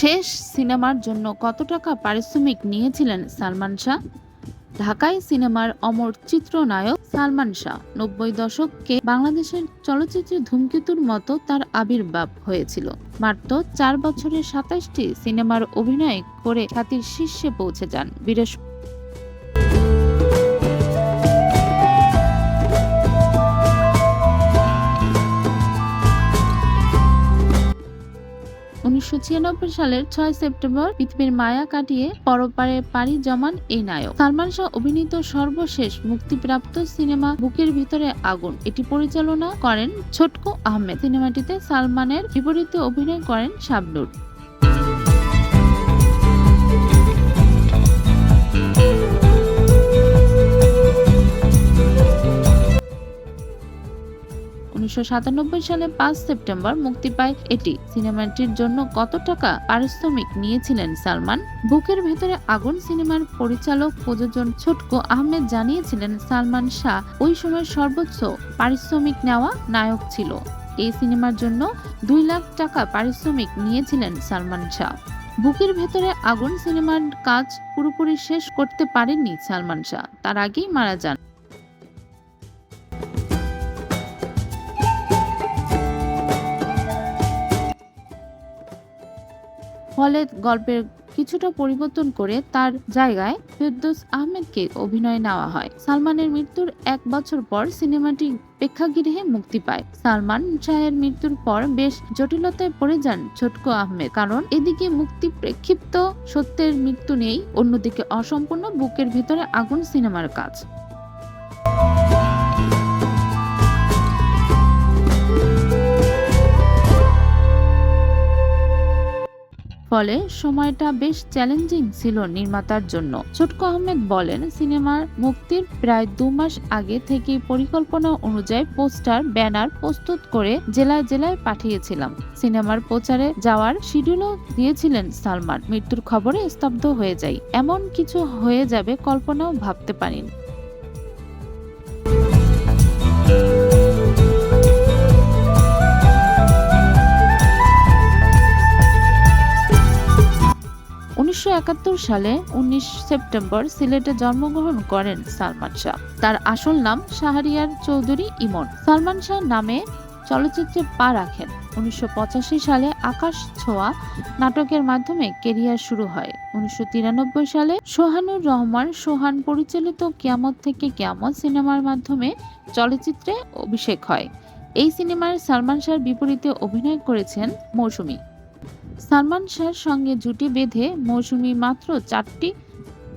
শেষ সিনেমার জন্য কত টাকা পারিশ্রমিক নিয়েছিলেন সালমান শাহ? ঢাকায় সিনেমার অমর চিত্রনায়ক সালমান শাহ। নব্বই দশককে বাংলাদেশের চলচ্চিত্রে ধূমকেতুর মতো তার আবির্ভাব হয়েছিল। মাত্র চার বছরে সাতাশটি সিনেমার অভিনয় করে খ্যাতির শীর্ষে পৌঁছে যান বৃহস্পতি উনিশশো ছিয়ানব্বই সালের ছয় সেপ্টেম্বর পৃথিবীর মায়া কাটিয়ে পরপারে পাড়ি জমান এই নায়ক। সালমান শাহ অভিনীত সর্বশেষ মুক্তিপ্রাপ্ত সিনেমা বুকের ভিতরে আগুন। এটি পরিচালনা করেন ছোটকু আহমেদ। সিনেমাটিতে সালমানের বিপরীতে অভিনয় করেন শাবনুর। উনিশশো সাতানব্বই সালে পাঁচ সেপ্টেম্বর মুক্তি পায় এটি। সিনেমাটির জন্য কত টাকা পারিশ্রমিক নিয়েছিলেন সালমান? বুকের ভেতরে আগুন সিনেমার পরিচালক প্রযোজন ছোটকো আহমেদ জানিয়েছিলেন, সালমান শাহ ওই সময় সর্বোচ্চ পারিশ্রমিক নেওয়া নায়ক ছিল। এই সিনেমার জন্য দুই লাখ টাকা পারিশ্রমিক নিয়েছিলেন সালমান শাহ। বুকের ভেতরে আগুন সিনেমার কাজ পুরোপুরি শেষ করতে পারেননি সালমান শাহ। তার আগেই মারা যান ফলে গল্পের কিছুটা পরিবর্তন করে তার জায়গায় ফেরদৌস আহমেদকে অভিনয় নেওয়া হয়। সালমানের মৃত্যুর এক বছর পর সিনেমাটি প্রেক্ষাগৃহে মুক্তি পায়। সালমান শাহের মৃত্যুর পর বেশ জটিলতায় পড়ে যান ছোটকো আহমেদ, কারণ এদিকে মুক্তি প্রেক্ষিপ্ত সত্যের মৃত্যু নেই, অন্যদিকে অসম্পূর্ণ বুকের ভিতরে আগুন সিনেমার কাজ। ফলে সময়টা বেশ চ্যালেঞ্জিং ছিল নির্মাতার জন্য। ছোটকো আহমেদ বলেন, সিনেমার মুক্তির প্রায় দু মাস আগে থেকে পরিকল্পনা অনুযায়ী পোস্টার, ব্যানার প্রস্তুত করে জেলায় জেলায় পাঠিয়েছিলাম। সিনেমার প্রচারে যাওয়ার শিডিউলও দিয়েছিলেন সালমান। মৃত্যুর খবরে স্তব্ধ হয়ে যায় এমন কিছু হয়ে যাবে কল্পনাও ভাবতে পারিনি। একাত্তর সালে উনিশ সেপ্টেম্বর সিলেটে জন্মগ্রহণ করেন সালমান শাহ। তার আসল নাম শাহরিয়ার চৌধুরী ইমন। সালমান শাহ নামে চলচ্চিত্রে পা রাখেন। উনিশশো সালে আকাশ ছোঁয়া নাটকের মাধ্যমে কেরিয়ার শুরু হয়। উনিশশো তিরানব্বই সালে সোহানুর রহমান সোহান পরিচালিত কিয়ামত থেকে কিয়ামত সিনেমার মাধ্যমে চলচ্চিত্রে অভিষেক হয়। এই সিনেমায় সালমান শাহর বিপরীতে অভিনয় করেছেন মৌসুমী। সালমান শাহর সঙ্গে জুটি বেঁধে মৌসুমী মাত্র চারটি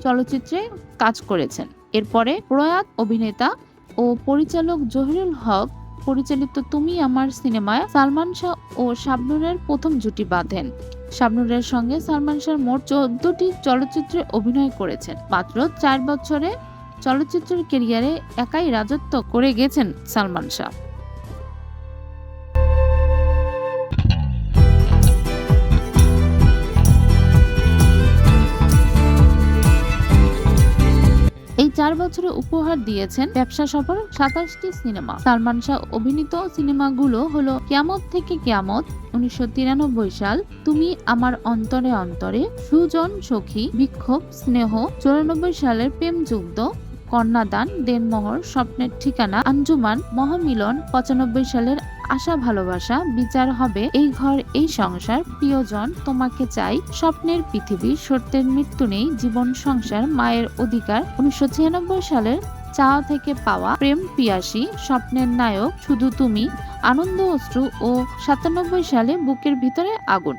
চলচ্চিত্রে কাজ করেছেন। এরপরে প্রয়াত অভিনেতা ও পরিচালক জহিরুল হক, পরিচালিত তুমি আমার সিনেমায় সালমান শাহ ও শাবনুরের প্রথম জুটি বাঁধেন। শাবনুরের সঙ্গে সালমান শাহ মোট চোদ্দটি চলচ্চিত্রে অভিনয় করেছেন। মাত্র চার বছরে চলচ্চিত্রের কেরিয়ারে একাই রাজত্ব করে গেছেন সালমান শাহ। চার বছরে উপহার দিয়েছেন ব্যবসা সফল সাতাশটি সিনেমা। সালমান শাহ অভিনীত সিনেমাগুলো হলো কিয়ামত থেকে কিয়ামত, উনিশশো সাল, তুমি আমার অন্তরে অন্তরে, সুজন, সখী, বিক্ষোভ, স্নেহ, চুরানব্বই সালের প্রেম যুদ্ধ, কন্যাদান, দেনমোহর, স্বপ্নের ঠিকানা, আঞ্জুমান, মহামিলন, পঁচানব্বই সালের আশা, ভালোবাসা, বিচার হবে। এই ঘর, এই সংসার, প্রিয়জন তোমাকে চাই। স্বপ্নের পৃথিবী, সত্যের মৃত্যু নেই। জীবন, সংসার, মায়ের অধিকার। উনিশশো ছিয়ানব্বই সালের চাওয়া থেকে পাওয়া প্রেম পিয়াসী, স্বপ্নের নায়ক, শুধু তুমি। আনন্দ, অশ্রু ও সাতানব্বই সালে বুকের ভিতরে আগুন।